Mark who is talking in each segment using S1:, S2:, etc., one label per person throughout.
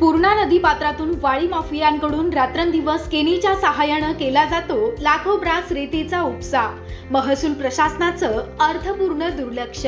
S1: पूर्णा नदी पात्रातून वाळी माफियांकडून रात्रंदिवस केनीच्या सहाय्यानं केला जातो लाखो ब्रास रेतीचा उपसा. महसूल प्रशासनाचं अर्थपूर्ण दुर्लक्ष.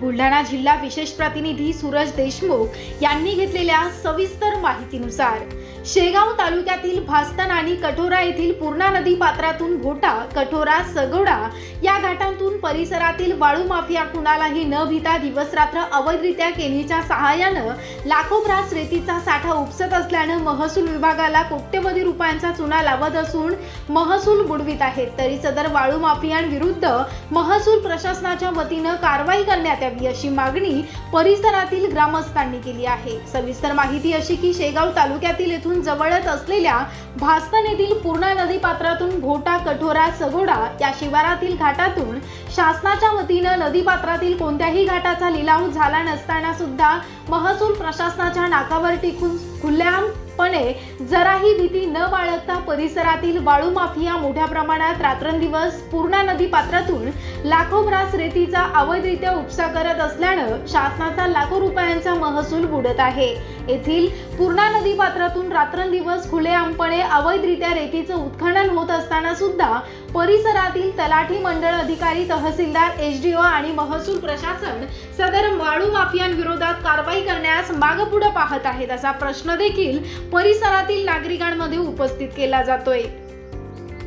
S1: बुलढाणा जिल्हा विशेष प्रतिनिधी सूरज देशमुख यांनी घेतलेल्या सविस्तर माहितीनुसार शेगाव तालुक्यातील भास्तन आणि कठोरा येथील पूर्णा नदी पात्रातून घोटा कठोरा सगोडा या घाटांतून परिसरातील वाळू माफिया कुणालाही न भीता दिवसरात्र अवैधरित्या केनीच्या सहाय्यानं लाखो ग्रास रेतीचा साठा उपसत असल्यानं महसूल विभागाला कोट्यवधी रुपयांचा चुना लावत असून महसूल बुडवीत आहेत. तरी सदर वाळू माफियांविरुद्ध महसूल प्रशासनाच्या वतीनं कारवाई करण्यात यावी अशी मागणी परिसरातील ग्रामस्थांनी केली आहे. सविस्तर माहिती अशी की शेगाव तालुक्यातील येथून जवळच असलेल्या भास्तन येथील पूर्णा नदी पात्रातून घोटा कठोरा सगोडा या शिवारातील घाटातून शासनाच्या वतीनं नदी पात्रातील कोणत्याही घाटाचा लिलाव झाला नसताना सुद्धा महसूल प्रशासनाच्या नाकावर टिकून खुल्यापणे जराही भीती न बाळगता परिसरातील वाळू माफिया मोठ्या प्रमाणात रात्रंदिवस पूर्णा नदी पात्रातून लाखो ब्रास रेतीचा अवैधरित्या उपसा करत असल्यानं शासनाचा लाखो रुपयांचा महसूल बुडत आहे. येथील पूर्णा नदी पात्रातून रात्रंदिवस खुलेआमपणे अवैधरित्या रेतीचं उत्खनन होत असताना सुद्धा परिसरातील तलाठी मंडळ अधिकारी तहसीलदार एच डी ओ आणि महसूल प्रशासन सदर वाळू माफियांविरोधात कारवाई करण्यास मागपुढं पाहत आहेत असा प्रश्न देखील परिसरातील नागरिकांमध्ये उपस्थित केला जातोय.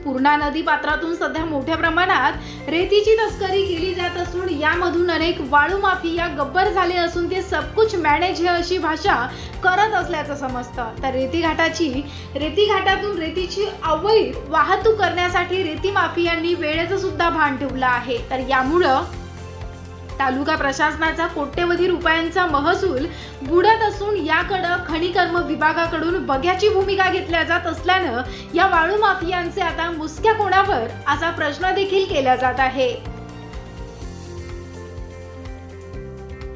S1: पूर्णा नदी पात्रातून सध्या मोठ्या प्रमाणात रेतीची तस्करी केली जात असून यामधून अनेक वाळू माफिया गब्बर झाले असून ते सबकुच मॅनेज हे अशी भाषा करत असल्याचं समजतं. तर रेती घाटाची रेती घाटातून रेतीची अवैध वाहतूक करण्यासाठी रेती माफियांनी वेळेचं सुद्धा भान ठेवलं आहे. तर यामुळं तालुका प्रशासनाचा कोट्यवधी रुपयांचा महसूल बुडत असून याकडं खनिकर्म विभागाकडून बघ्याची भूमिका घेतल्या जात असल्यानं या वाळू माफियांचे आता मुसक्या कोणावर असा प्रश्न देखील केला जात आहे.